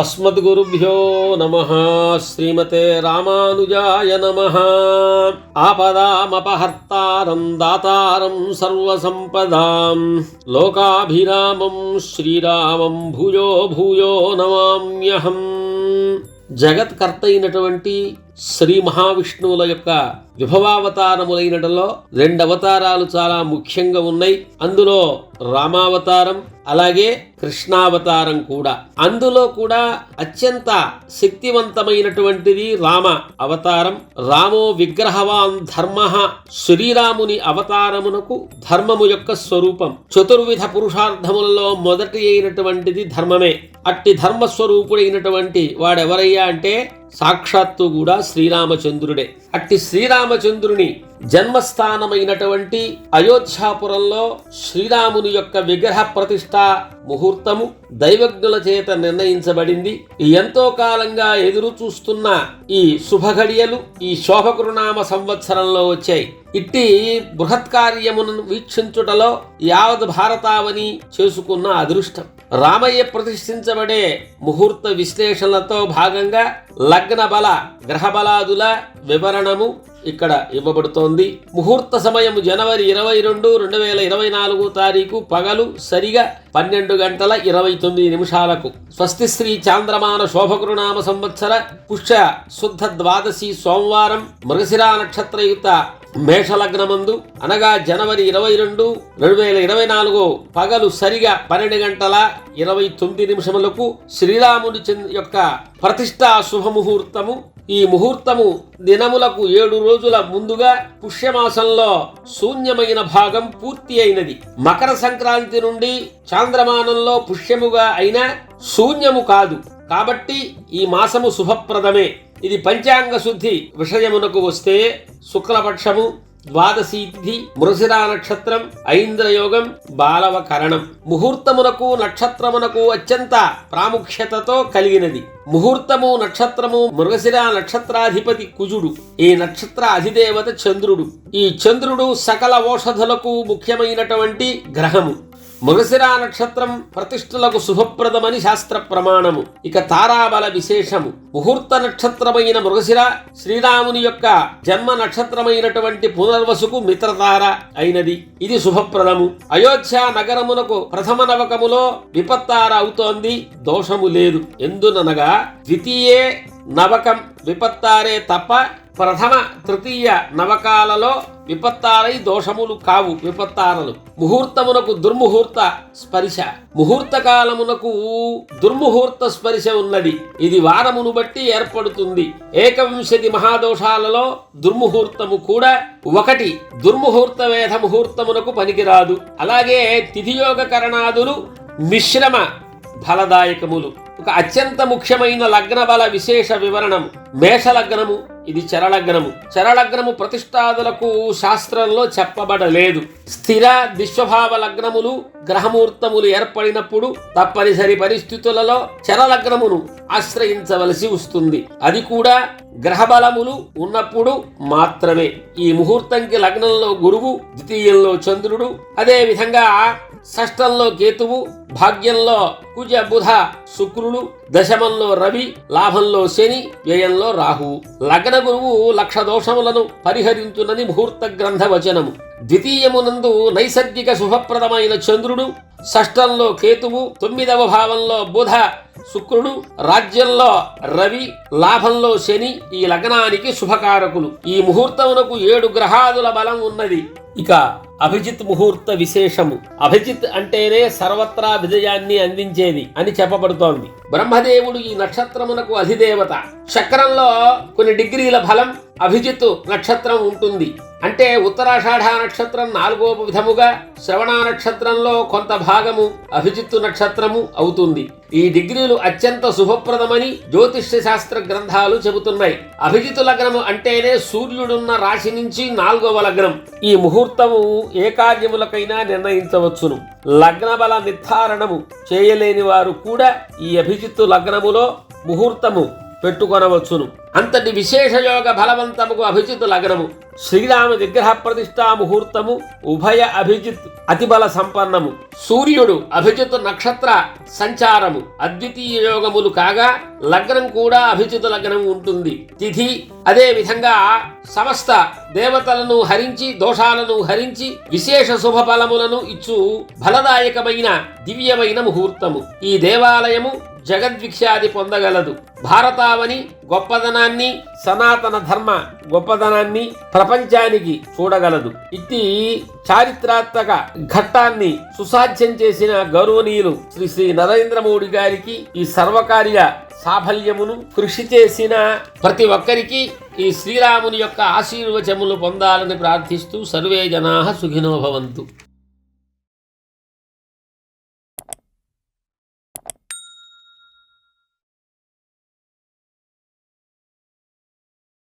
अस्मद्गुरुभ्यो नमः। श्रीमते रामानुजाय नमः। आपदामपहर्तारं दातारं सर्वसम्पदां। लोकाभिरामं श्रीरामं भूयो भूयो नमाम्यहम्। జగత్కర్త అయినటువంటి శ్రీ మహావిష్ణువుల యొక్క విభవావతారములైనటలో రెండు అవతారాలు చాలా ముఖ్యంగా ఉన్నాయి. అందులో రామావతారం అలాగే కృష్ణావతారం కూడా. అందులో కూడా అత్యంత శక్తివంతమైనటువంటిది రామ అవతారం. రామో విగ్రహవాన్ ధర్మ శ్రీరాముని అవతారమునకు ధర్మము యొక్క స్వరూపం. చతుర్విధ పురుషార్థములలో మొదటి అయినటువంటిది ధర్మమే. అట్టి ధర్మస్వరూపుడైనటువంటి వాడెవరయ్యా అంటే సాక్షాత్తు కూడా శ్రీరామచంద్రుడే. అట్టి శ్రీరామచంద్రుని జన్మస్థానమైనటువంటి అయోధ్యాపురంలో శ్రీరాముని యొక్క విగ్రహ ప్రతిష్ట ముహూర్తము దైవజ్ఞుల చేత నిర్ణయించబడింది. ఎంతో కాలంగా ఎదురు చూస్తున్న ఈ శుభఘడియలు ఈ శోభకృనామ సంవత్సరంలో వచ్చాయి. ఇట్టి బృహత్ కార్యమును వీక్షించుటలో యావత్ భారతావని చేసుకున్న అదృష్టం. రామయ్య ప్రతిష్ఠించబడే ముహూర్త విశ్లేషణలతో భాగంగా లగ్న బల గ్రహబలాదుల వివరణము ఇక్కడ ఇవ్వబడుతోంది. ముహూర్త సమయం జనవరి ఇరవై రెండు రెండు వేల ఇరవై నాలుగు తారీఖు పగలు సరిగా పన్నెండు గంటల ఇరవై తొమ్మిది నిమిషాలకు. స్వస్తి శ్రీ చాంద్రమాన శోభకృనామ సంవత్సర పుష్య శుద్ధ ద్వాదశి సోమవారం మృగశిరా నక్షత్రయుత మేషలగ్నమందు. అనగా జనవరి ఇరవై రెండు రెండు వేల ఇరవై నాలుగు పగలు సరిగా పన్నెండు గంటల ఇరవై తొమ్మిది నిమిషములకు శ్రీరాముని యొక్క ప్రతిష్టా శుభముహూర్తము. ఈ ముహూర్తము దినములకు ఏడు రోజుల ముందుగా పుష్యమాసంలో శూన్యమైన భాగం పూర్తి అయినది. మకర సంక్రాంతి నుండి చాంద్రమానంలో పుష్యముగా అయిన శూన్యము కాదు. కాబట్టి ఈ మాసము శుభప్రదమే. ఇది పంచాంగ శుద్ధి విషయమునకు వస్తే శుక్లపక్షము ద్వాదశి తిథి మృసిరా నక్షత్రం ఐంద్రయోగం బాలవకరణం. ముహూర్తమునకు నక్షత్రమునకు అత్యంత ప్రాముఖ్యతతో కలిగినది. ముహూర్తము నక్షత్రము మృగశిర నక్షత్రాధిపతి కుజుడు. ఈ నక్షత్ర అధిదేవత చంద్రుడు. ఈ చంద్రుడు సకల ఓషధులకు ముఖ్యమైనటువంటి గ్రహము. మృగశిరా నక్షత్రం ప్రతిష్ఠలకు శుభప్రదమని శాస్త్ర ప్రమాణము. ఇక తారాబల విశేషము. ముహూర్త నక్షత్రమైన మృగశిర శ్రీరాముని యొక్క జన్మ నక్షత్రమైనటువంటి పునర్వసుకు మిత్రతార అయినది. ఇది శుభప్రదము. అయోధ్య నగరమునకు ప్రథమ నవకములో విపత్తార అవుతోంది. దోషము లేదు. ఎందుననగా ద్వితీయే నవకం విపత్తారే తప్ప ప్రథమ తృతీయ నవకాలలో విపత్తారై దోషములు కావు విపత్తారలు. ముహూర్తమునకు దుర్ముహూర్త స్పర్శ. ముహూర్త కాలమునకు దుర్ముహూర్త స్పర్శ ఉన్నది. ఇది వారమును బట్టి ఏర్పడుతుంది. ఏకవింశతి మహాదోషాలలో దుర్ముహూర్తము కూడా ఒకటి. దుర్ముహూర్త వేధ ముహూర్తమునకు పనికిరాదు. అలాగే తిథియోగ కరణాదులు మిశ్రమ ఫలదాయకములు. ఒక అత్యంత ముఖ్యమైన లగ్న బల విశేష వివరణం మేషలగ్నము ఇది చరలగ్నము. చరలగ్నము ప్రతిష్టాదులకు శాస్త్రంలో చెప్పబడలేదు. స్థిర దిశ్వభావ లగ్నములు గ్రహమూర్తములు ఏర్పడినప్పుడు తప్పనిసరి పరిస్థితులలో చరలగ్నమును ఆశ్రయించవలసి వస్తుంది. అది కూడా గ్రహబలములు ఉన్నప్పుడు మాత్రమే. ఈ ముహూర్తంకి లగ్నంలో గురువు ద్వితీయంలో చంద్రుడు అదే విధంగా షష్టంలో కేతువు భాగ్యంలో కుజ బుధ శుక్రుడు దశమంలో రవి లాభంలో శని వ్యయంలో రాహు. లగ్న గురువు లక్ష దోషములను పరిహరించునని ముహూర్త గ్రంథ వచనము ద్వితీయమునందు నైసర్గిక శుభప్రదమైన చంద్రుడు షష్టంలో కేతువు తొమ్మిదవ భావంలో బుధ శుక్రుడు రాజ్యంలో రవి లాభంలో శని ఈ లగ్నానికి శుభకారకులు. ఈ ముహూర్తమునకు ఏడు గ్రహాదుల బలం ఉన్నది. ఇక అభిజిత్ ముహూర్త విశేషము. అభిజిత్ అంటేనే సర్వత్రా విజయాన్ని అందించేది అని చెప్పబడుతోంది. బ్రహ్మదేవుడు ఈ నక్షత్రమునకు అధిదేవత. చక్రంలో కొన్ని డిగ్రీల ఫలం అభిజిత్ నక్షత్రం ఉంటుంది. అంటే ఉత్తరాషాఢ నక్షత్రం నాలుగో విధముగా శ్రవణ నక్షత్రంలో కొంత భాగము అభిజిత్తు నక్షత్రము అవుతుంది. ఈ డిగ్రీలు అత్యంత శుభప్రదమని జ్యోతిష్య శాస్త్ర గ్రంథాలు చెబుతున్నాయి. అభిజితు లగ్నము అంటేనే సూర్యుడున్న రాశి నుంచి నాలుగవ లగ్నం. ఈ ముహూర్తము ఏ కార్యములకైనా నిర్ణయించవచ్చును. లగ్న బల నిర్ధారణము చేయలేని వారు కూడా ఈ అభిజిత్తు లగ్నములో ముహూర్తము పెట్టుకొనవచ్చును. అంతటి విశేషయోగ బలవంతముకు అభిజిత్ లగ్నము శ్రీరామ విగ్రహ ప్రతిష్టా ముహూర్తము ఉభయ అభిజిత్ అతిబల సంపన్నము. సూర్యుడు అభిజిత్ నక్షత్ర సంచారము. అద్వితీయ యోగములు కాగా లగ్నం కూడా అభిజిత్ లగ్నం ఉంటుంది. తిథి అదే విధంగా సమస్త దేవతలను హరించి దోషాలను హరించి విశేష శుభ ఫలములను ఇచ్చు ఫలదాయకమైన దివ్యమైన ముహూర్తము. ఈ దేవాలయము జగద్విఖ్యాతి పొందగలదు. భారతావని గొప్పదనాన్ని సనాతన ధర్మ గొప్పదనాన్ని ప్రపంచానికి చూడగలదు. ఇట్టి చారిత్రాత్మక ఘట్టాన్ని సుసాధ్యం చేసిన గౌరవనీయులు శ్రీ శ్రీ నరేంద్ర మోడీ గారికి ఈ సర్వకార్య సాఫల్యమును కృషి చేసిన ప్రతి ఒక్కరికి ఈ శ్రీరాముని యొక్క ఆశీర్వచములు పొందాలని ప్రార్థిస్తూ సర్వే జనా సుఖినోభవంతు